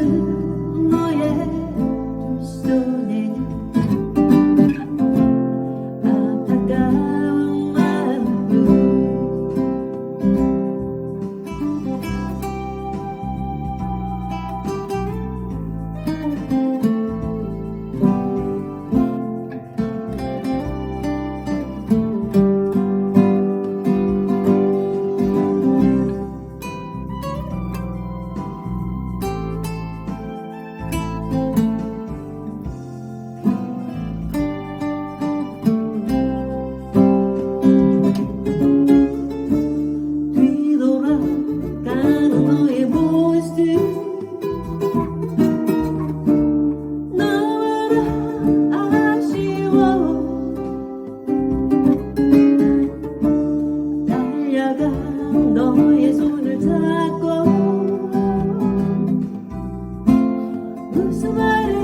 Spirit. 너의 손을 잡고 무슨 말을